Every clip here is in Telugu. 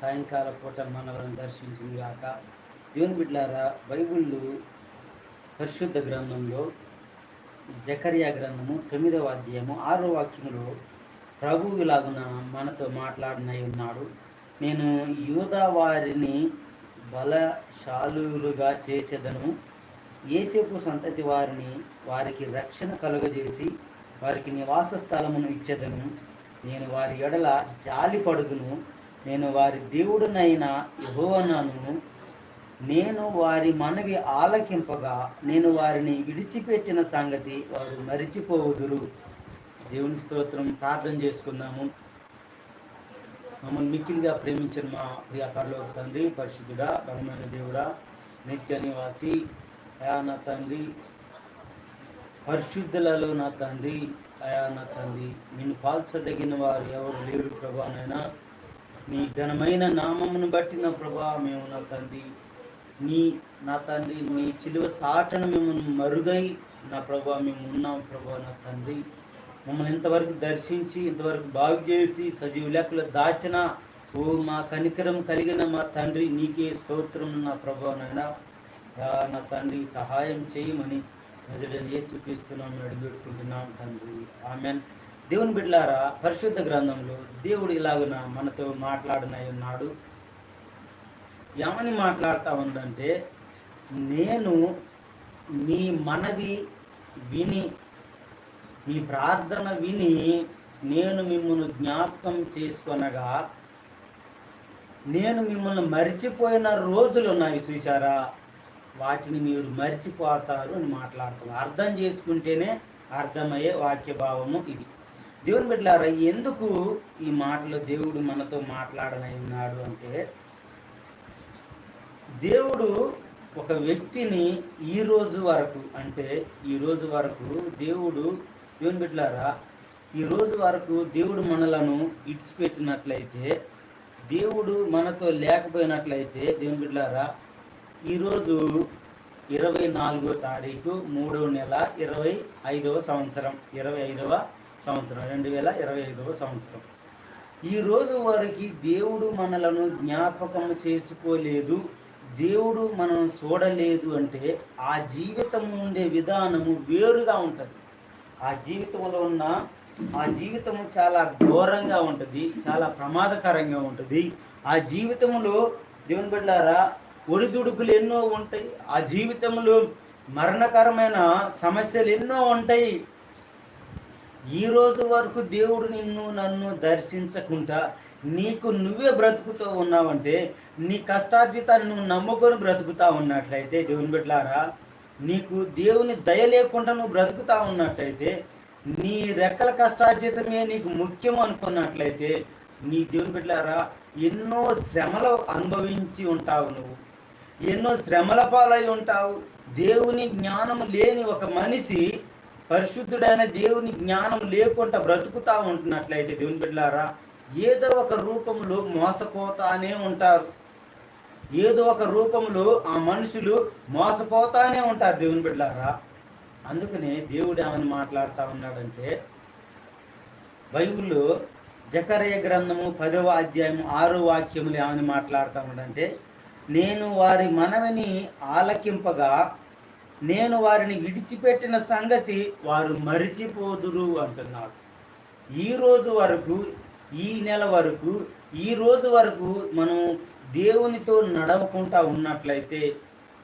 సాయంకాల పూట మనవరం దర్శించింది కాక దేవుని బిడ్డారా బైబిళ్ళు పరిశుద్ధ గ్రంథంలో జకర్యా గ్రంథము తొమ్మిదవ అధ్యాయము ఆరో వాక్యములో ప్రభువు ఇలాగున మనతో మాట్లాడినై ఉన్నాడు. నేను యూదా వారిని బలశాలులుగా చేసేదను ఏసేపు సంతతి వారిని వారికి రక్షణ కలుగజేసి వారికి నివాస స్థలమును ఇచ్చేదను. నేను వారి ఎడల జాలి పడుదును. నేను వారి దేవుడునైన యెహోవాను నేను వారి మనవి ఆలకింపగా నేను వారిని విడిచిపెట్టిన సంగతి వారు మరిచిపోవుదురు. దేవుని స్తోత్రం ప్రార్థన చేసుకుందాము. మమ్మల్ని మిక్కిలిగా ప్రేమించిన మా ప్రియాకారులో తండ్రి పరిశుద్ధుడా బలమైన దేవుడా నిత్య నివాసి అయా నా తండ్రి పరిశుద్ధులలో నా తండ్రి అయా నా తండ్రి. నిన్ను పాల్చదగిన వారు ఎవరు లేరు ప్రభానైనా నీ ఘనమైన నామమును బట్టి నా ప్రభా మేము నా తండ్రి నీ నా తండ్రి నీ చిలువ సాటను మేము మరుగై నా ప్రభా మేము ఉన్నాం ప్రభా నా తండ్రి. మమ్మల్ని ఇంతవరకు దర్శించి ఇంతవరకు బాగు చేసి సజీవ లెక్కలు దాచిన ఓ మా కనికరం కలిగిన మా తండ్రి నీకే స్తోత్రం నా ప్రభానైనా నా తండ్రి సహాయం చేయమని ప్రజలను యేసుక్రీస్తున్నాం అడుగుతున్నాం తండ్రి. ఆమెన్. దేవుని బిడ్డలారా పరిశుద్ధ గ్రంథంలో దేవుడు ఇలాగున మనతో మాట్లాడనై ఉన్నాడు. ఏమని మాట్లాడుతూ ఉందంటే నేను మీ మనవి విని మీ ప్రార్థన విని నేను మిమ్మల్ని జ్ఞాపకం చేసుకొనగా నేను మిమ్మల్ని మరిచిపోయిన రోజులు ఉన్నాయి చూసారా వాటిని మీరు మరిచిపోతారు అని మాట్లాడుతున్నారు అర్థం చేసుకుంటేనే అర్థమయ్యే వాక్య భావము ఇది. దేవుని బిడ్డలారా ఎందుకు ఈ మాటలు దేవుడు మనతో మాట్లాడనై ఉన్నాడు అంటే దేవుడు ఒక వ్యక్తిని ఈ రోజు వరకు అంటే ఈ రోజు వరకు దేవుడు దేవుని బిడ్డలారా ఈ రోజు వరకు దేవుడు మనలను ఇడిచిపెట్టినట్లయితే దేవుడు మనతో లేకపోయినట్లయితే దేవుని బిడ్డలారా ఈరోజు ఇరవై నాలుగో తారీఖు మూడవ నెల ఇరవై ఐదవ సంవత్సరం ఇరవై ఐదవ సంవత్సరం రెండు వేల ఇరవై ఐదవ సంవత్సరం. ఈరోజు వారికి దేవుడు మనలను జ్ఞాపకం చేసుకోలేదు దేవుడు మనం చూడలేదు అంటే ఆ జీవితం ఉండే విధానము వేరుగా ఉంటుంది. ఆ జీవితంలో ఉన్న ఆ జీవితము చాలా ఘోరంగా ఉంటుంది చాలా ప్రమాదకరంగా ఉంటుంది. ఆ జీవితంలో దేవుని బిడ్డారా ఒడిదుడుకులు ఎన్నో ఉంటాయి ఆ జీవితంలో మరణకరమైన సమస్యలు ఎన్నో ఉంటాయి. ఈ రోజు వరకు దేవుడు నిన్ను నన్ను దర్శించకుండా నీకు నువ్వే బ్రతుకుతూ ఉన్నావంటే నీ కష్టార్జితాన్ని నువ్వు నమ్ముకొని బ్రతుకుతా ఉన్నట్లయితే దేవుని బిడ్డలారా నీకు దేవుని దయ లేకుండా నువ్వు బ్రతుకుతా ఉన్నట్లయితే నీ రెక్కల కష్టార్జితమే నీకు ముఖ్యం అనుకున్నట్లయితే నీ దేవుని బిడ్డలారా ఎన్నో శ్రమలు అనుభవించి ఉంటావు నువ్వు. ఎన్నో శ్రమల పాలై ఉంటావు. దేవుని జ్ఞానం లేని ఒక మనిషి పరిశుద్ధుడైన దేవుని జ్ఞానం లేకుండా బ్రతుకుతా ఉంటున్నట్లయితే దేవుని బిడ్డలారా ఏదో ఒక రూపంలో మోసపోతానే ఉంటారు. ఏదో ఒక రూపంలో ఆ మనుషులు మోసపోతానే ఉంటారు దేవుని బిడ్డలారా. అందుకనే దేవుడు ఏమని మాట్లాడుతూ ఉన్నాడంటే బైబిల్లో జకరయ గ్రంథము పదవ అధ్యాయము ఆరో వాక్యములు ఏమని మాట్లాడుతూ ఉన్నాడంటే నేను వారి మనవిని ఆలకింపగా నేను వారిని విడిచిపెట్టిన సంగతి వారు మరిచిపోదురు అంటున్నాడు. ఈ రోజు వరకు ఈ నెల వరకు ఈ రోజు వరకు మనం దేవునితో నడవకుండా ఉన్నట్లయితే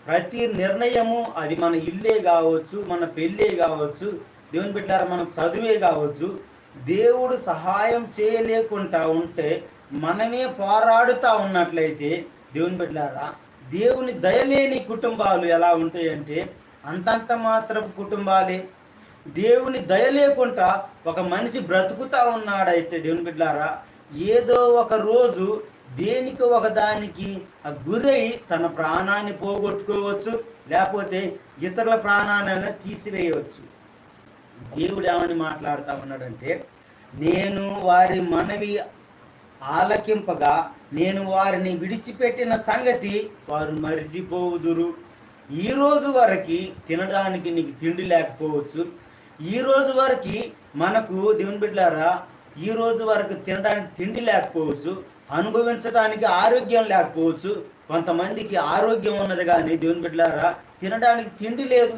ప్రతి నిర్ణయము అది మన ఇల్లే కావచ్చు మన పెళ్ళే కావచ్చు దేవుని బిడ్డారా మన చదువే కావచ్చు దేవుడు సహాయం చేయలేకుండా ఉంటే మనమే పోరాడుతూ ఉన్నట్లయితే దేవుని బిడ్డారా దేవుని దయలేని కుటుంబాలు ఎలా ఉంటాయంటే అంతంత మాత్రం కుటుంబాలే. దేవుని దయ లేకుండా ఒక మనిషి బ్రతుకుతా ఉన్నాడైతే దేవుని బిడ్డారా ఏదో ఒక రోజు దేనికి ఒక దానికి ఆ గురై తన ప్రాణాన్ని పోగొట్టుకోవచ్చు లేకపోతే ఇతరుల ప్రాణాన్ని తీసివేయవచ్చు. దేవుడు ఏమని మాట్లాడుతూ ఉన్నాడంటే నేను వారి మనవి ఆలకింపగా నేను వారిని విడిచిపెట్టిన సంగతి వారు మరిచిపోవుదురు. ఈ రోజు వరకు తినడానికి నీకు తిండి లేకపోవచ్చు. ఈ రోజు వరకు మనకు దేవుని బిడ్డారా ఈ రోజు వరకు తినడానికి తిండి లేకపోవచ్చు అనుభవించడానికి ఆరోగ్యం లేకపోవచ్చు కొంతమందికి ఆరోగ్యం ఉన్నది కానీ దేవుని బిడ్డలారా తినడానికి తిండి లేదు.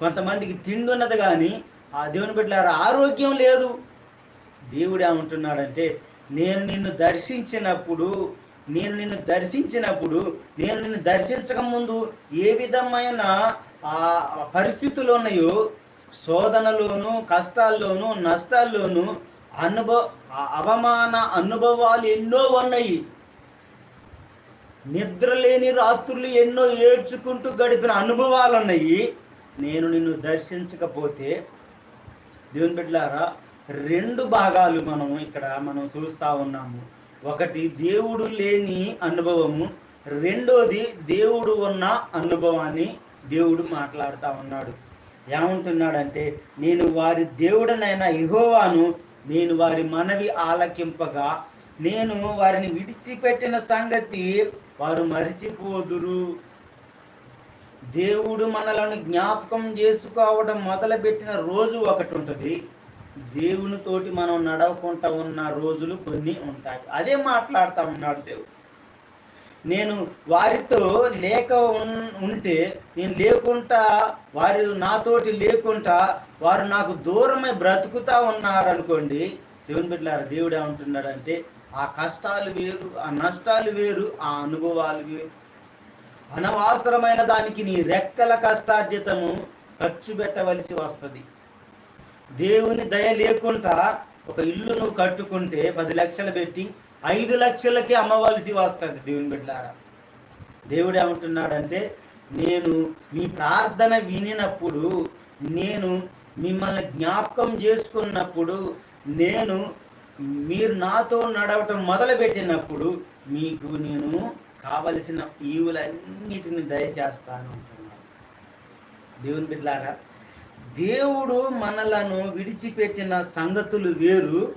కొంతమందికి తిండి ఉన్నది కానీ ఆ దేవుని బిడ్డలారా ఆరోగ్యం లేదు. దేవుడు ఏమంటున్నాడంటే నేను నిన్ను దర్శించినప్పుడు నేను నిన్ను దర్శించినప్పుడు నేను నిన్ను దర్శించక ముందు ఏ విధమైన ఆ పరిస్థితులు ఉన్నాయో శోధనలోను కష్టాల్లోను నష్టాల్లోను అనుభవ అవమాన అనుభవాలు ఎన్నో ఉన్నాయి. నిద్రలేని రాత్రులు ఎన్నో ఏడ్చుకుంటూ గడిపిన అనుభవాలు ఉన్నాయి నేను నిన్ను దర్శించకపోతే దేవుని బిడ్డలారా రెండు భాగాలు మనం ఇక్కడ మనం చూస్తూ ఉన్నాము. ఒకటి దేవుడు లేని అనుభవము రెండోది దేవుడు ఉన్న అనుభవాన్ని దేవుడు మాట్లాడుతూ ఉన్నాడు. ఏమంటున్నాడంటే నేను వారి దేవుడనైన ఇహోవాను నేను వారి మనవి ఆలకింపగా నేను వారిని విడిచిపెట్టిన సంగతి వారు మరిచిపోదురు. దేవుడు మనలను జ్ఞాపకం చేసుకోవడం మొదలుపెట్టిన రోజు ఒకటి ఉంటుంది. దేవునితోటి మనం నడవకుండా ఉన్న రోజులు కొన్ని ఉంటాయి. అదే మాట్లాడుతూ ఉన్నాడు దేవుడు. నేను వారితో లేక ఉంటే నేను లేకుండా వారు నాతోటి లేకుండా వారు నాకు దూరమై బ్రతుకుతా ఉన్నారనుకోండి దేవుని బిడ్డలారా దేవుడు ఏమంటున్నాడంటే ఆ కష్టాలు వేరు ఆ నష్టాలు వేరు ఆ అనుభవాలు వేరు. అనవసరమైన దానికి నీ రెక్కల కష్టార్జితము ఖర్చు పెట్టవలసి వస్తుంది. దేవుని దయ లేకుండా ఒక ఇల్లు నువ్వు కట్టుకుంటే పది లక్షలు పెట్టి ఐదు లక్షలకే అమ్మవలసి వస్తుంది దేవుని బిడ్డారా. దేవుడు ఏమంటున్నాడంటే నేను మీ ప్రార్థన వినినప్పుడు నేను మిమ్మల్ని జ్ఞాపకం చేసుకున్నప్పుడు నేను మీరు నాతో నడవటం మొదలుపెట్టినప్పుడు మీకు నేను కావలసిన ఈవులన్నిటిని దయచేస్తాను అంటున్నాను దేవుని బిడ్డారా దేవుడు మనలను విడిచిపెట్టిన సంగతులు వేరు.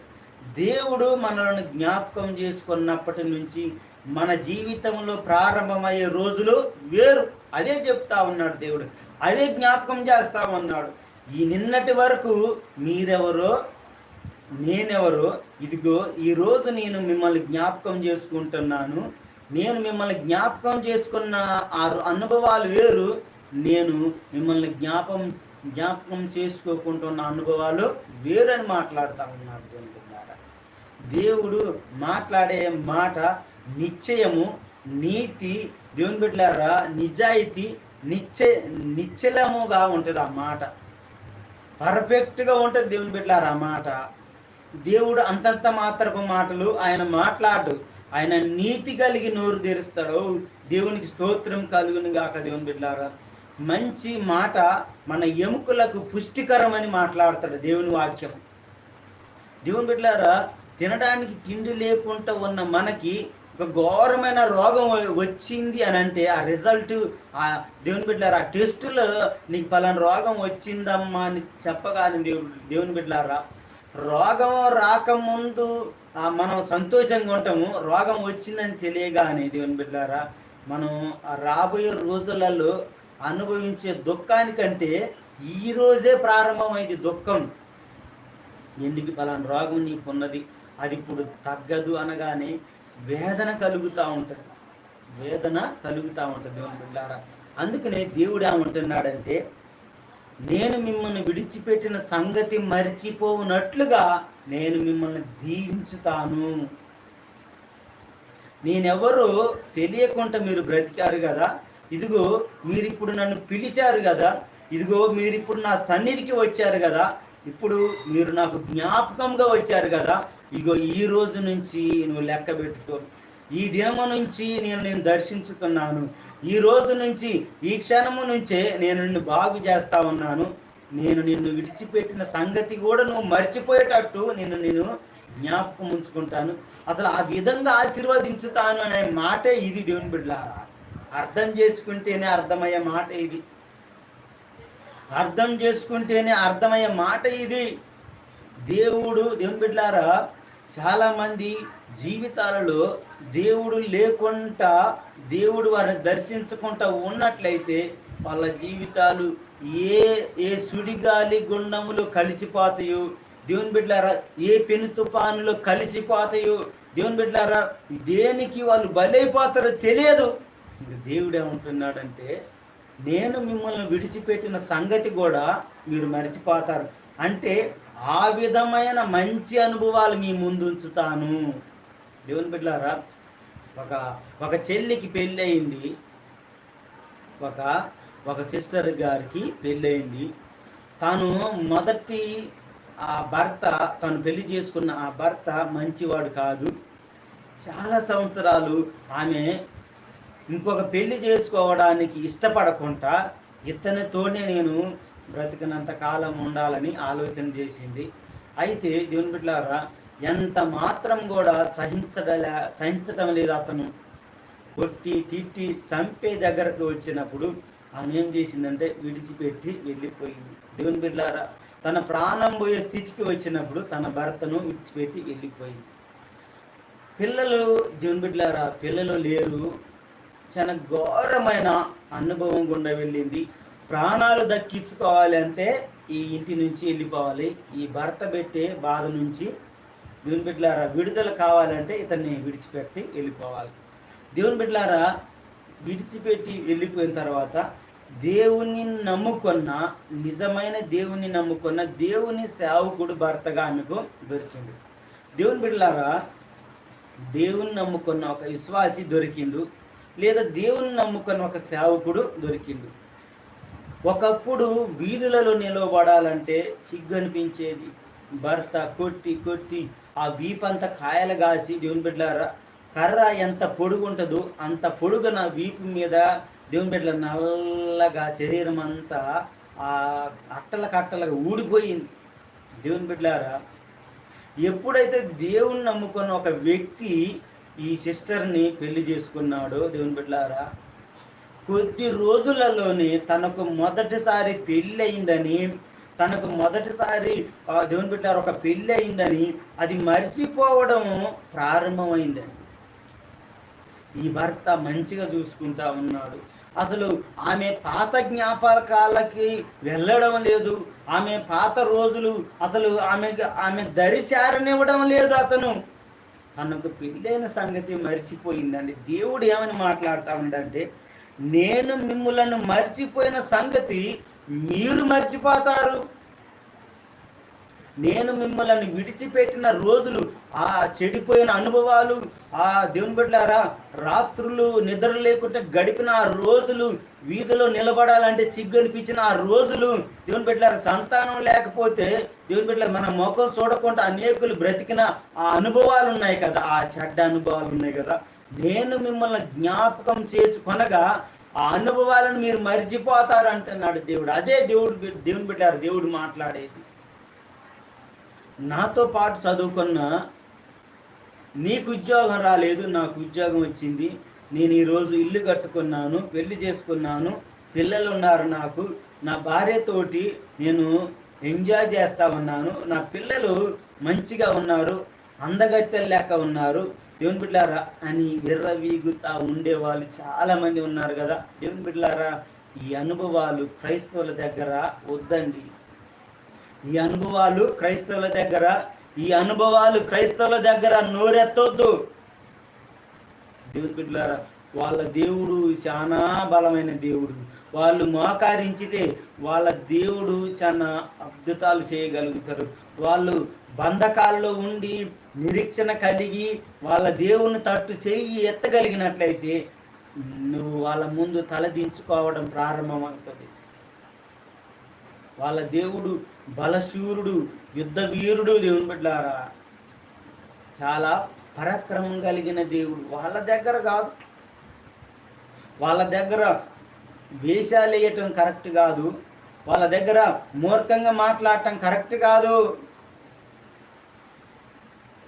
దేవుడు మనలను జ్ఞాపకం చేసుకున్నప్పటి నుంచి మన జీవితంలో ప్రారంభమయ్యే రోజులు వేరు. అదే చెప్తా ఉన్నాడు దేవుడు. అదే జ్ఞాపకం చేస్తా ఉన్నాడు. ఈ నిన్నటి వరకు మీరెవరో నేనెవరో ఇదిగో ఈరోజు నేను మిమ్మల్ని జ్ఞాపకం చేసుకుంటున్నాను. నేను మిమ్మల్ని జ్ఞాపకం చేసుకున్న ఆ అనుభవాలు వేరు. నేను మిమ్మల్ని జ్ఞాపం జ్ఞాపకం చేసుకోకుంటున్న అనుభవాలు వేరని మాట్లాడుతూ ఉన్నారు దేవుని దేవుడు మాట్లాడే మాట నిశ్చయము నీతి దేవుని బిడ్డలారా నిజాయితీ నిశ్చయ నిశ్చలముగా ఉంటుంది ఆ మాట. పర్ఫెక్ట్గా ఉంటుంది దేవుని బిడ్డలారా ఆ మాట. దేవుడు అంతంత మాత్రపు మాటలు ఆయన మాట్లాడు. ఆయన నీతి కలిగి నోరు తెరుస్తాడు. దేవునికి స్తోత్రం కలుగును గాక దేవుని బిడ్డలారా. మంచి మాట మన ఎముకలకు పుష్టికరమని మాట్లాడతాడు దేవుని వాక్యం. దేవుని బిడ్డలారా తినడానికి తిండి లేకుండా ఉన్న మనకి ఒక ఘోరమైన రోగం వచ్చింది అని అంటే ఆ రిజల్ట్ ఆ దేవుని బిడ్డలారా ఆ టెస్టులో నీకు పలానా రోగం వచ్చిందమ్మా అని చెప్పగానే దేవుడు దేవుని బిడ్డలారా రోగం రాకముందు మనం సంతోషంగా ఉంటాము రోగం వచ్చిందని తెలియగానే దేవుని బిడ్డలారా మనం రాబోయే రోజులలో అనుభవించే దుఃఖానికంటే ఈరోజే ప్రారంభమైంది దుఃఖం. ఎందుకు పలానా రోగం నీకున్నది? అది ఇప్పుడు తగ్గదు అనగానే వేదన కలుగుతూ ఉంటుంది. వేదన కలుగుతూ ఉంటుంది బిడ్డారా. అందుకనే దేవుడు ఏమంటున్నాడంటే నేను మిమ్మల్ని విడిచిపెట్టిన సంగతి మరిచిపోనట్లుగా నేను మిమ్మల్ని దీవించుతాను. నేనెవరో తెలియకుండా మీరు బ్రతికారు కదా. ఇదిగో మీరిప్పుడు నన్ను పిలిచారు కదా ఇదిగో మీరు ఇప్పుడు నా సన్నిధికి వచ్చారు కదా ఇప్పుడు మీరు నాకు జ్ఞాపకంగా వచ్చారు కదా ఇదిగో ఈ రోజు నుంచి నువ్వు లెక్క పెట్టుకో. ఈ దినము నుంచి నేను నేను దర్శించుతున్నాను. ఈ రోజు నుంచి ఈ క్షణము నుంచే నేను నిన్ను బాగు చేస్తా ఉన్నాను. నేను నిన్ను విడిచిపెట్టిన సంగతి కూడా నువ్వు మర్చిపోయేటట్టు నేను నేను జ్ఞాపకం ఉంచుకుంటాను. అసలు ఆ విధంగా ఆశీర్వదించుతాను అనే మాటే ఇది దేవుని బిడ్డారా అర్థం చేసుకుంటేనే అర్థమయ్యే మాట ఇది. అర్థం చేసుకుంటేనే అర్థమయ్యే మాట ఇది. దేవుడు దేవుని బిడ్డలారా చాలామంది జీవితాలలో దేవుడు లేకుండా దేవుడు వారిని దర్శించకుండా ఉన్నట్లయితే వాళ్ళ జీవితాలు ఏ ఏ సుడిగాలి గుండములు కలిసిపోతాయో దేవుని బిడ్డారా ఏ పెను తుఫానులో కలిసిపోతాయో దేవుని బిడ్డారా దేనికి వాళ్ళు బలైపోతారో తెలియదు. ఇంక దేవుడు ఏమంటున్నాడంటే నేను మిమ్మల్ని విడిచిపెట్టిన సంగతి కూడా మీరు మర్చిపోతారు. అంటే ఆ విధమైన మంచి అనుభవాలు మీ ముందు ఉంచుతాను. దేవుని బిడ్డారా ఒక ఒక చెల్లికి పెళ్ళయింది. ఒక ఒక సిస్టర్ గారికి పెళ్ళయింది. తాను మొదటి ఆ భర్త తను పెళ్ళి చేసుకున్న ఆ భర్త మంచివాడు కాదు. చాలా సంవత్సరాలు ఆమె ఇంకొక పెళ్ళి చేసుకోవడానికి ఇష్టపడకుండా ఇతనితోనే నేను బ్రతికినంత కాలం ఉండాలని ఆలోచన చేసింది. అయితే దేవుని బిడ్డారా ఎంత మాత్రం కూడా సహించడలే సహించడం లేదు అతను. కొట్టి తిట్టి చంపే దగ్గరకు వచ్చినప్పుడు ఆమె ఏం చేసిందంటే విడిచిపెట్టి వెళ్ళిపోయింది. దేవుని బిడ్డారా తన ప్రాణం పోయే స్థితికి వచ్చినప్పుడు తన భర్తను విడిచిపెట్టి వెళ్ళిపోయింది. పిల్లలు దేవుని బిడ్డారా పిల్లలు లేరు. చాలా ఘోరమైన అనుభవం గుండా వెళ్ళింది. ప్రాణాలు దక్కించుకోవాలి అంటే ఈ ఇంటి నుంచి వెళ్ళిపోవాలి. ఈ భర్త పెట్టే బాధ నుంచి దేవుని బిడ్డలారా విడుదల కావాలంటే ఇతన్ని విడిచిపెట్టి వెళ్ళిపోవాలి. దేవుని బిడ్డలారా విడిచిపెట్టి వెళ్ళిపోయిన తర్వాత దేవుని నమ్ముకున్న నిజమైన దేవుని నమ్ముకున్న దేవుని సేవకుడు భర్తగా ఆమెకు దొరికిండు దేవుని బిడ్డలారా దేవుని నమ్ముకున్న ఒక విశ్వాసి దొరికిండు. లేదా దేవుని నమ్ముకున్న ఒక సేవకుడు దొరికిండు. ఒకప్పుడు వీధులలో నిలవబడాలంటే సిగ్గు అనిపించేది భర్త కొట్టి కొట్టి ఆ వీపంతా కాయలు కాసి దేవుని బిడ్డలారా కర్ర ఎంత పొడుగు ఉంటుందో అంత పొడుగు నా వీపు మీద దేవుని బిడ్డల నల్లగా శరీరం అంతా ఆ అట్టల కట్టలుగా ఊడిపోయింది. దేవుని బిడ్డలారా ఎప్పుడైతే దేవుణ్ణి నమ్ముకున్న ఒక వ్యక్తి ఈ సిస్టర్ని పెళ్ళి చేసుకున్నాడు దేవుని బిడ్డలారా. కొద్ది రోజులలోనే తనకు మొదటిసారి పెళ్ళి అయిందని తనకు మొదటిసారి దేవుని బిడ్డారు ఒక పెళ్ళి అయిందని అది మర్చిపోవడం ప్రారంభమైందని ఈ భర్త మంచిగా చూసుకుంటా ఉన్నాడు. అసలు ఆమె పాత జ్ఞాపకాలకి వెళ్ళడం లేదు. ఆమె పాత రోజులు అసలు ఆమె ఆమె దరి చేరనివ్వడం లేదు అతను. తనకు పెళ్ళైన సంగతి మర్చిపోయిందండి. దేవుడు ఏమని మాట్లాడుతా ఉండంటే నేను మిమ్మలను మర్చిపోయిన సంగతి మీరు మర్చిపోతారు. నేను మిమ్మల్ని విడిచిపెట్టిన రోజులు ఆ చెడిపోయిన అనుభవాలు ఆ దేవుని బిడ్డారా రాత్రులు నిద్ర లేకుండా గడిపిన ఆ రోజులు వీధిలో నిలబడాలంటే చిగ్గు అనిపించిన ఆ రోజులు దేవుని బిడ్డారా సంతానం లేకపోతే దేవుని బిడ్డ మన ముఖం చూడకుండా అనేకులు బ్రతికిన ఆ అనుభవాలు ఉన్నాయి కదా ఆ చెడ్డ అనుభవాలు ఉన్నాయి కదా. నేను మిమ్మల్ని జ్ఞాపకం చేసుకొనగా ఆ అనుభవాలను మీరు మర్చిపోతారు అంటున్నాడు దేవుడు. అదే దేవుడు దేవుని బిడ్డారు దేవుడు మాట్లాడేది. నాతో పాటు చదువుకున్న నీకు ఉద్యోగం రాలేదు నాకు ఉద్యోగం వచ్చింది నేను ఈరోజు ఇల్లు కట్టుకున్నాను పెళ్ళి చేసుకున్నాను పిల్లలు ఉన్నారు నాకు నా భార్యతోటి నేను ఎంజాయ్ చేస్తా ఉన్నాను నా పిల్లలు మంచిగా ఉన్నారు అందగత్తెలు లేక ఉన్నారు. దేవుని బిడ్డారా అని విర్రవీగుతా ఉండేవాళ్ళు చాలామంది ఉన్నారు కదా. దేవుని బిడ్డారా ఈ అనుభవాలు క్రైస్తవుల దగ్గర వద్దండి. ఈ అనుభవాలు క్రైస్తవుల దగ్గర ఈ అనుభవాలు క్రైస్తవుల దగ్గర నోరెత్తొద్దు. దేవుడు బిడ్డలారా వాళ్ళ దేవుడు చాలా బలమైన దేవుడు. వాళ్ళు మోకారించితే వాళ్ళ దేవుడు చాలా అద్భుతాలు చేయగలుగుతారు. వాళ్ళు బంధకాల్లో ఉండి నిరీక్షణ కలిగి వాళ్ళ దేవుని తట్టు చెయ్యి ఎత్తగలిగినట్లయితే నువ్వు వాళ్ళ ముందు తలదించుకోవడం ప్రారంభమవుతుంది. వాళ్ళ దేవుడు బలశూరుడు యుద్ధ వీరుడు దేవుని బిడ్డారా. చాలా పరాక్రమం కలిగిన దేవుడు. వాళ్ళ దగ్గర కాదు. వాళ్ళ దగ్గర వేషాలు వేయటం కరెక్ట్ కాదు. వాళ్ళ దగ్గర మూర్ఖంగా మాట్లాడటం కరెక్ట్ కాదు.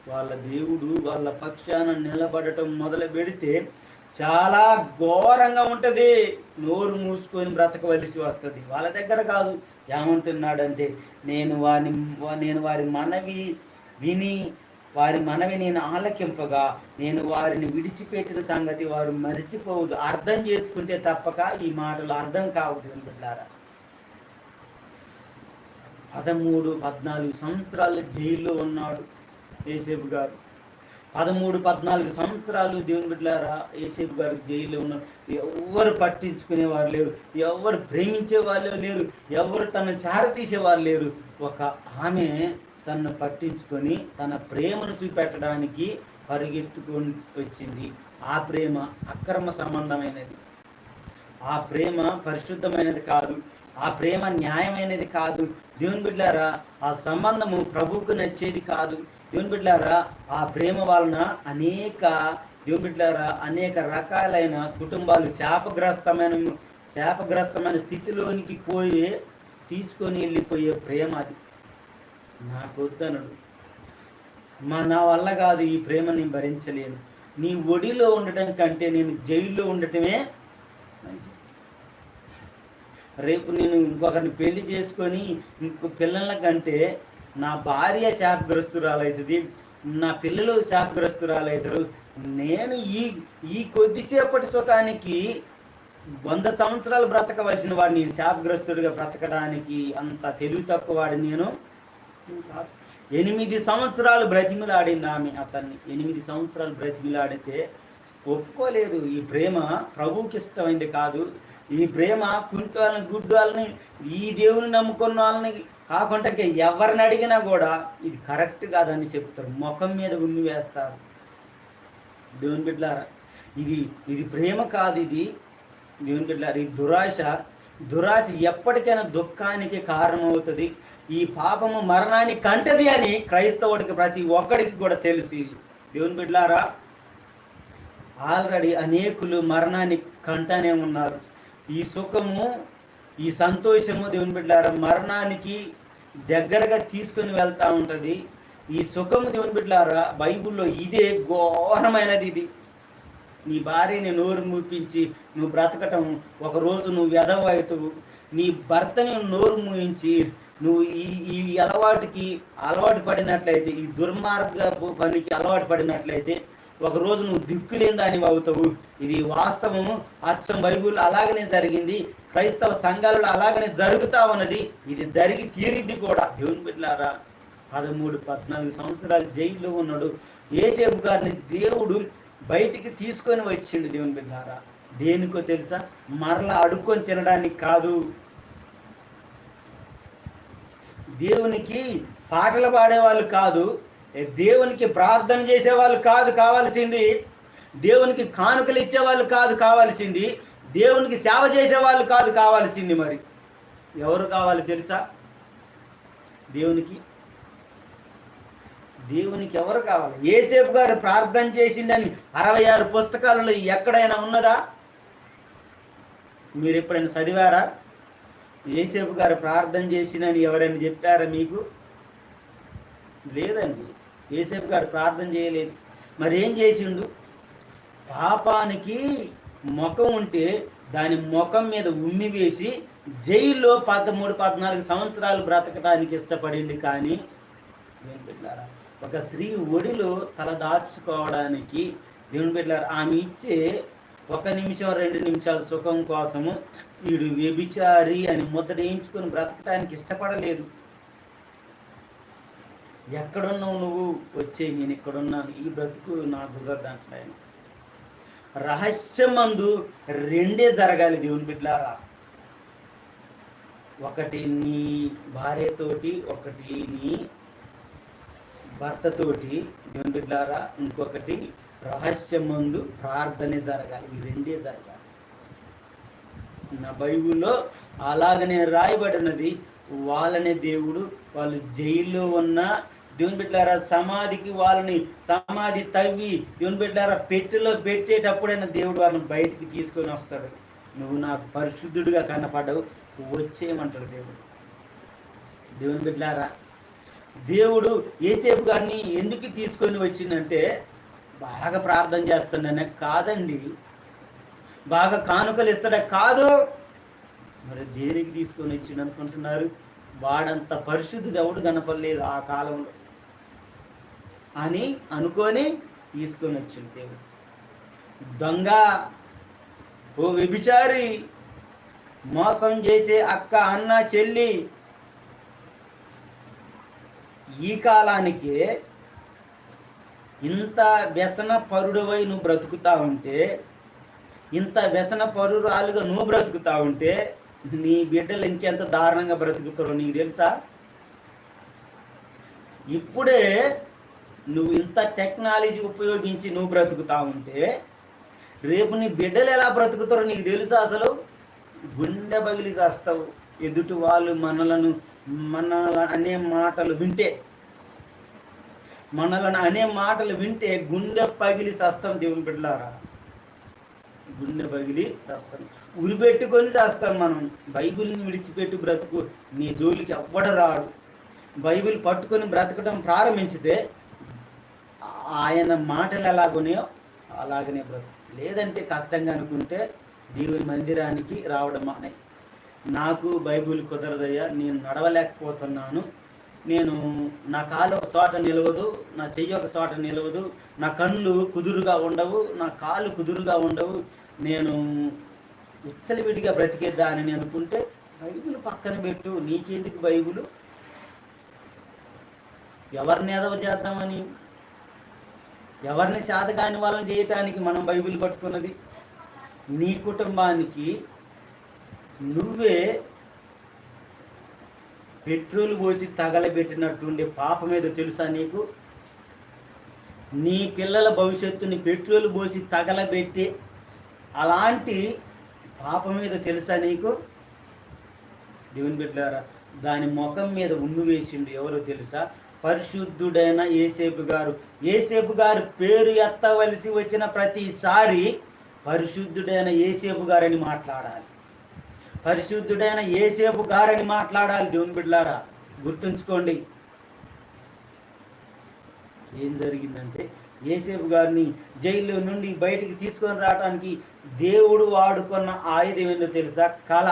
వాళ్ళ దేవుడు వాళ్ళ పక్షాన నిలబడటం మొదలు పెడితే చాలా ఘోరంగా ఉంటుంది. నోరు మూసుకొని బ్రతకవలసి వస్తుంది. వాళ్ళ దగ్గర కాదు. ఏమంటున్నాడంటే నేను వారిని నేను వారి మనవి విని వారి మనవి నేను ఆలకింపగా నేను వారిని విడిచిపెట్టిన సంగతి వారు మరిచిపోవద్దు. అర్థం చేసుకుంటే తప్పక ఈ మాటలు అర్థం కావద్దు బిడ్డారా పదమూడు పద్నాలుగు సంవత్సరాలు జైల్లో ఉన్నాడు ఏసేపు గారు. పదమూడు పద్నాలుగు సంవత్సరాలు దేవుని బిడ్డలారా ఏసేపు గారు జైల్లో ఉన్నారు ఎవరు పట్టించుకునేవారు లేరు ఎవరు ప్రేమించే వాళ్ళు లేరు ఎవరు తన చారతీసేవారు లేరు. ఒక ఆమె తనను పట్టించుకొని తన ప్రేమను చూపెట్టడానికి పరిగెత్తుకొని వచ్చింది. ఆ ప్రేమ అక్రమ సంబంధమైనది. ఆ ప్రేమ పరిశుద్ధమైనది కాదు. ఆ ప్రేమ న్యాయమైనది కాదు. దేవుని బిడ్డారా ఆ సంబంధము ప్రభువుకు నచ్చేది కాదు. దేవుని బిడ్డారా ఆ ప్రేమ వలన అనేక దేవుని బిడ్డారా అనేక రకాలైన కుటుంబాలు శాపగ్రస్తమైన శాపగ్రస్తమైన స్థితిలోనికి పోయి తీసుకొని వెళ్ళిపోయే ప్రేమ అది. నాకు వద్దనడు మా నా వల్ల కాదు ఈ ప్రేమ నేను భరించలేను. నీ ఒడిలో ఉండటం కంటే నేను జైల్లో ఉండటమే మంచిది. రేపు నేను ఇంకొకరిని పెళ్ళి చేసుకొని ఇంకో పిల్లల కంటే నా భార్య శాపగ్రస్తురాలవుతుంది నా పిల్లలు శాపగ్రస్తురాలవుతారు నేను ఈ ఈ కొద్దిసేపటి సుఖానికి వంద సంవత్సరాలు బ్రతకవలసిన వాడిని శాపగ్రస్తుడిగా బ్రతకడానికి అంత తెలివి తక్కువ వాడిని నేను. ఎనిమిది సంవత్సరాలు బ్రతిమిలాడింది ఆమె అతన్ని. ఎనిమిది సంవత్సరాలు బ్రతిమిలాడితే ఒప్పుకోలేదు. ఈ ప్రేమ ప్రభువుకి ఇష్టమైంది కాదు. ఈ ప్రేమ కుంటి వాళ్ళని గుడ్డు వాళ్ళని ఈ దేవుని నమ్ముకున్న వాళ్ళని కాకుండా ఎవరిని అడిగినా కూడా ఇది కరెక్ట్ కాదని చెప్తారు. ముఖం మీద ఉమ్మి వేస్తారు. దేవుని బిడ్డారా ఇది ఇది ప్రేమ కాదు ఇది. దేవుని బిడ్డారా ఇది దురాశ దురాశ ఎప్పటికైనా దుఃఖానికి కారణమవుతుంది. ఈ పాపము మరణానికి కంటది అని క్రైస్తవుడికి ప్రతి ఒక్కడికి కూడా తెలిసి. దేవుని బిడ్డారా ఆల్రెడీ అనేకులు మరణాన్ని కంటనే ఉన్నారు. ఈ సుఖము ఈ సంతోషము దేవుని బిడ్డారా మరణానికి దగ్గరగా తీసుకొని వెళ్తా ఉంటుంది. ఈ సుఖము దేవుని బిడ్డలారా బైబిల్లో ఇదే ఘోరమైనది ఇది. నీ భార్యని నోరు మూపించి నువ్వు బ్రతకటం ఒకరోజు నువ్వు ఎదవవుతావు నీ భర్తని నోరు మూయించి నువ్వు ఈ ఈ అలవాటుకి అలవాటు పడినట్లయితే ఈ దుర్మార్గ పనికి అలవాటు పడినట్లయితే ఒకరోజు నువ్వు దిక్కులేని దానివి అవుతావు ఇది వాస్తవము. అచ్చం బైబుల్ అలాగనే జరిగింది. క్రైస్తవ సంఘాలలో అలాగనే జరుగుతా ఉన్నది. ఇది జరిగి తీరిద్ది కూడా. దేవుని బిడ్డలారా పదమూడు పద్నాలుగు సంవత్సరాలు జైల్లో ఉన్నాడు. ఏసేపు గారిని దేవుడు బయటికి తీసుకొని వచ్చిండు దేవుని బిడ్డారా దేనికో తెలుసా? మరలా అడుక్కొని తినడానికి కాదు. దేవునికి పాటలు పాడేవాళ్ళు కాదు. దేవునికి ప్రార్థన చేసేవాళ్ళు కాదు కావాల్సింది. దేవునికి కానుకలు ఇచ్చేవాళ్ళు కాదు కావాల్సింది. దేవునికి సేవ చేసేవాళ్ళు కాదు కావాల్సింది మరి. ఎవరు కావాలి తెలుసా? దేవునికి. దేవునికి ఎవరు కావాలి? ఏసేపు గారు ప్రార్థన చేసిందని అరవై ఆరు పుస్తకాలలో ఎక్కడైనా ఉన్నదా? మీరు ఎప్పుడైనా చదివారా? ఏసేపు గారు ప్రార్థన చేసినని ఎవరైనా చెప్పారా మీకు? లేదండి. ఏసేపు గారు ప్రార్థన చేయలేదు. మరి ఏం చేసిండు? పాపానికి ముఖం ఉంటే దాని ముఖం మీద ఉమ్మి వేసి జైల్లో పదమూడు పద్నాలుగు సంవత్సరాలు బ్రతకడానికి ఇష్టపడింది కానీ దేవుని బిడ్డలారా, ఒక స్త్రీ ఒడిలో తల దాచుకోవడానికి దేవుని బిడ్డలారా ఆమె ఇచ్చే ఒక నిమిషం రెండు నిమిషాల సుఖం కోసము వీడు వ్యభిచారి అని ముద్ర వేయించుకొని బ్రతకడానికి ఇష్టపడలేదు. ఎక్కడున్నావు నువ్వు? వచ్చే నేను ఇక్కడున్నాను. ఈ బ్రతుకు నా కుదరదు అంటున్నాడు ఆయన. రహస్యమందు రెండే జరగాలి దేవుని బిడ్డారా? ఒకటి నీ భార్యతోటి ఒకటి నీ భర్తతోటి దేవుని బిడ్డారా? ఇంకొకటి రహస్యమందు ప్రార్థనే జరగాలి. ఈ రెండే జరగాలి. నా బైబిల్లో అలాగనే రాయబడినది వాళ్ళనే దేవుడు వాళ్ళు జైల్లో ఉన్న దేవుని బిడ్డారా సమాధికి వాళ్ళని సమాధి తవ్వి దేవుని బిడ్డారా పెట్టెలో పెట్టేటప్పుడైనా దేవుడు వాళ్ళని బయటికి తీసుకొని వస్తాడు. నువ్వు నాకు పరిశుద్ధుడిగా కనపడవు వచ్చేయమంటాడు దేవుడు. దేవుని బిడ్డారా దేవుడు ఏసేపు గారిని ఎందుకు తీసుకొని వచ్చిందంటే బాగా ప్రార్థన చేస్తాడనే కాదండి. బాగా కానుకలు ఇస్తాడా కాదు. మరి దేనికి తీసుకొని వచ్చిండు అనుకుంటున్నారు? వాడంత పరిశుద్ధుడు ఎవడు కనపడలేదు ఆ కాలంలో. అని అనుకొని తీసుకొని వచ్చిండు దేవుడు దొంగ ఓ వ్యభిచారి మోసం చేసే అక్క అన్న చెల్లి ఈ కాలానికే ఇంత వ్యసన పరుడవై నువ్వు బ్రతుకుతా ఉంటే ఇంత వ్యసన పరురాలుగా నువ్వు బ్రతుకుతా ఉంటే నీ బిడ్డలు ఇంకెంత దారుణంగా బ్రతుకుతారో నీకు తెలుసా? ఇప్పుడే నువ్వు ఇంత టెక్నాలజీ ఉపయోగించి నువ్వు బ్రతుకుతా ఉంటే రేపు నీ బిడ్డలు ఎలా బ్రతుకుతారో నీకు తెలుసా అసలు? గుండె బగిలి చేస్తావు. ఎదుటి వాళ్ళు మనలను మన అనే మాటలు వింటే మనలను అనే మాటలు వింటే గుండె పగిలి చేస్తాం దేవుని బిడ్డలారా. గుండె పగిలి చేస్తాం. ఉరి పెట్టుకొని చేస్తాం మనం. బైబిల్ని విడిచిపెట్టి బ్రతుకు. నీ జోలికి ఎవ్వడ రాడు. బైబిల్ పట్టుకొని బ్రతకడం ప్రారంభించితే ఆయన మాటలు ఎలాగున్నాయో అలాగనే బ్రతుకు. లేదంటే కష్టంగా అనుకుంటే దేవుని మందిరానికి రావడం మానే. నాకు బైబిల్ కుదరదయ్యా నేను నడవలేకపోతున్నాను. నేను నా కాలు ఒక చోట నిలవదు నా చెయ్యి ఒక చోట నిలవదు నా కళ్ళు కుదురుగా ఉండవు నా కాళ్ళు కుదురుగా ఉండవు. నేను విచ్చలవిడిగా బ్రతికేద్దానని అనుకుంటే బైబిల్ పక్కన పెట్టు నీకెందుకు బైబిల్? ఎవరిని ఎదవ చేద్దామని? ఎవరిని చేతకాని వాళ్ళని చేయటానికి మనం బైబిల్ పట్టుకున్నది? నీ కుటుంబానికి నువ్వే పెట్రోల్ పోసి తగలబెట్టినట్టుండే పాపం ఏదో తెలుసా నీకు? నీ పిల్లల భవిష్యత్తుని పెట్రోల్ పోసి తగలబెట్టి అలాంటి పాపం మీద తెలుసా నీకు? దేవుని బిడ్డారా దాని ముఖం మీద ఉమ్మి వేసిండు ఎవరో తెలుసా? పరిశుద్ధుడైన ఏసేపు గారు. ఏసేపు గారు పేరు ఎత్తవలసి వచ్చిన ప్రతిసారి పరిశుద్ధుడైన ఏసేపు గారని మాట్లాడాలి. పరిశుద్ధుడైన ఏసేపు గారని మాట్లాడాలి దేవుని బిడ్డారా గుర్తుంచుకోండి. ఏం జరిగిందంటే ఏసేపు గారిని జైల్లో నుండి బయటికి తీసుకొని రావడానికి దేవుడు వాడుకున్న ఆయుధం ఏందో తెలుసా? కళ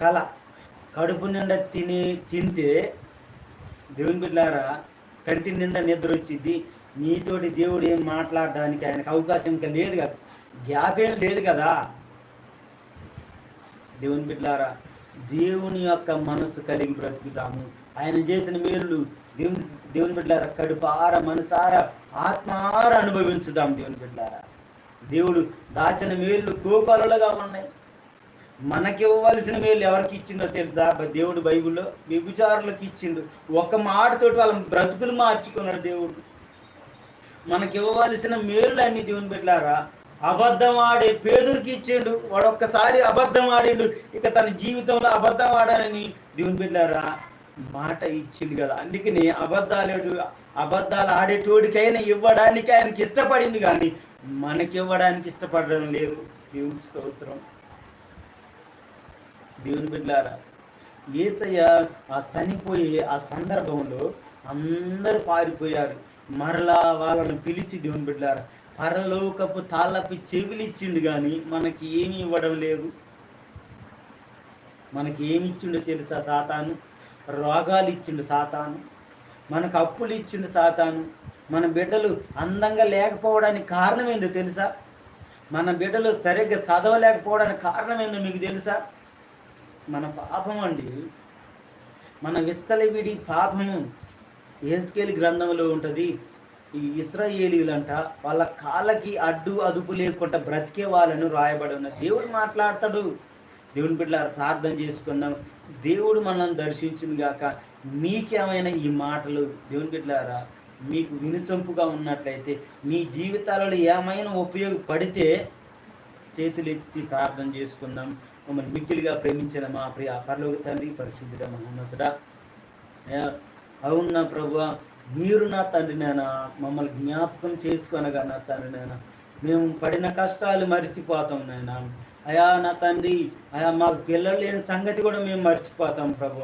కళ కడుపు నిండా తిని తింటే దేవుని బిడ్డారా కంటి నిండా నిద్ర వచ్చింది. నీతోటి దేవుడు ఏం మాట్లాడడానికి ఆయనకు అవకాశం ఇంకా లేదు కదా. గ్యాప్ ఏం లేదు కదా. దేవుని బిడ్డారా దేవుని యొక్క మనసు కలిగి బ్రతుకుతాము. ఆయన చేసిన మేలు దేవుని దేవుని బిడ్డారా కడుపార మనసార ఆత్మార అనుభవించుదాం దేవుని బిడ్డారా. దేవుడు దాచిన మేలు కోకొలలుగా ఉన్నాయి. మనకి ఇవ్వవలసిన మేలు ఎవరికి ఇచ్చిండో తెలుసా? దేవుడు బైబిల్లో వ్యభిచారులకు ఇచ్చిండు. ఒక మాటతోటి వాళ్ళ బ్రతుకులు మార్చుకున్నాడు దేవుడు. మనకి ఇవ్వవలసిన మేలు అన్ని దేవుని పెట్టారా అబద్ధం ఆడే పేదరికి ఇచ్చిండు. వాడు ఒక్కసారి అబద్ధం ఆడిండు. ఇక తన జీవితంలో అబద్ధం ఆడాలని దేవుని పెట్టారా మాట ఇచ్చిండు కదా. అందుకని అబద్ధాలు అబద్ధాలు ఆడేటోడికైనా ఇవ్వడానికి ఆయనకి ఇష్టపడింది కానీ మనకి ఇవ్వడానికి ఇష్టపడడం లేదు. దేవుడి స్తోత్రం. దేవుని బిడ్డారా ఏసయ్య ఆ చనిపోయే ఆ సందర్భంలో అందరూ పారిపోయారు. మరలా వాళ్ళని పిలిచి దేవుని బిడ్డారా పరలోకపు తాళ్ళపి చెవులు ఇచ్చిండు కానీ మనకి ఏమి ఇవ్వడం లేదు. మనకి ఏమి ఇచ్చిండో తెలుసా సాతాను? రోగాలు ఇచ్చిండు సాతాను. మనకు అప్పులు ఇచ్చిండు సాతాను. మన బిడ్డలు అందంగా లేకపోవడానికి కారణం ఏందో తెలుసా? మన బిడ్డలు సరిగ్గా చదవలేకపోవడానికి కారణం ఏందో మీకు తెలుసా? మన పాపం అండి. మన విస్తలవిడి పాపము ఏస్కేల్ గ్రంథంలో ఉంటుంది. ఈ ఇస్రాయేలీలంట వాళ్ళ కాళ్ళకి అడ్డు అదుపు లేకుండా బ్రతికే వాళ్ళను రాయబడి ఉన్న దేవుడు మాట్లాడతాడు. దేవుని బిడ్డ ప్రార్థన చేసుకుందాం. దేవుడు మనల్ని దర్శించును గాక. మీకేమైనా ఈ మాటలు దేవుని బిడ్డలారా మీకు వినుసొంపుగా ఉన్నట్లయితే మీ జీవితాలలో ఏమైనా ఉపయోగపడితే చేతులు ఎత్తి ప్రార్థన చేసుకుందాం. మమ్మల్ని మిక్కిలిగా ప్రేమించిన మా ప్రియ పరలోక తండ్రి పరిశుద్ధుడ మహోన్నతుడ. అయ్యా, అవును నా ప్రభు మీరు నా తండ్రి నాయన మమ్మల్ని జ్ఞాపకం చేసుకొనగా నా తండ్రి నాయన. మేము పడిన కష్టాలు మర్చిపోతాం నాయన. అయా నా తండ్రి అయా మాకు పిల్లలు లేని సంగతి కూడా మేము మర్చిపోతాం ప్రభు.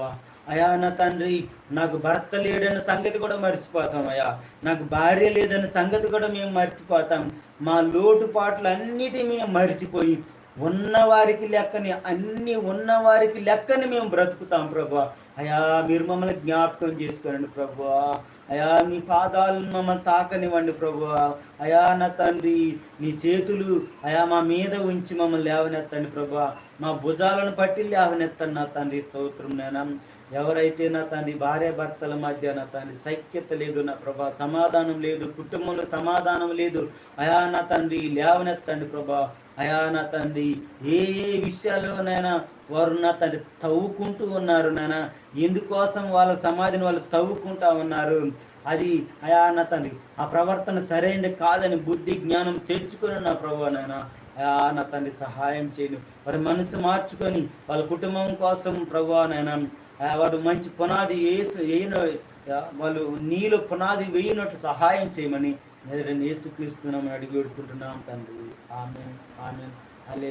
అయా నా తండ్రి నాకు భర్త లేడన్న సంగతి కూడా మర్చిపోతాం అయా నాకు భార్య లేదన్న సంగతి కూడా మేము మర్చిపోతాం. మా లోటుపాట్లు అన్నిటి మేము మర్చిపోయి ఉన్నవారికి లెక్కని అన్ని ఉన్నవారికి లెక్కని మేము బ్రతుకుతాం ప్రభా. అయా మీరు మమ్మల్ని జ్ఞాపకం చేసుకోండి ప్రభు అయా నీ పాదాలను మమ్మల్ని తాకనివ్వండి ప్రభు అయా నా తండ్రి నీ చేతులు అయా మా మీద ఉంచి మమ్మల్ని లేవనెత్తండి ప్రభు మా భుజాలను పట్టి లేవనెత్తండి నా తండ్రి స్తోత్రం నేను ఎవరైతే నా తండ్రి భార్య భర్తల మధ్య నా తండ్రి సఖ్యత లేదు నా ప్రభా సమాధానం లేదు కుటుంబంలో సమాధానం లేదు అయా నా తండ్రి లేవనెత్తండి ప్రభా. అయా నా తండ్రి ఏ ఏ విషయాల్లోనైనా వారు నా తను తవ్వుకుంటూ ఉన్నారు నాన్న ఎందుకోసం వాళ్ళ సమాధిని వాళ్ళు తవ్వుకుంటా ఉన్నారు? అది అయా నా తండ్రి ఆ ప్రవర్తన సరైనది కాదని బుద్ధి జ్ఞానం తెచ్చుకుని నా ప్రభు నాయన అయా నా తండ్రి సహాయం చేయను. వారి మనసు మార్చుకొని వాళ్ళ కుటుంబం కోసం ప్రభు నాయన వాడు మంచి పునాది వేసు వేయన వాళ్ళు నీళ్ళు పునాది వేయనట్టు సహాయం చేయమని నేను యేసుక్రీస్తున్నామని అడిగి వేడుకుంటున్నాం తండ్రి. ఆమె ఆమె అలే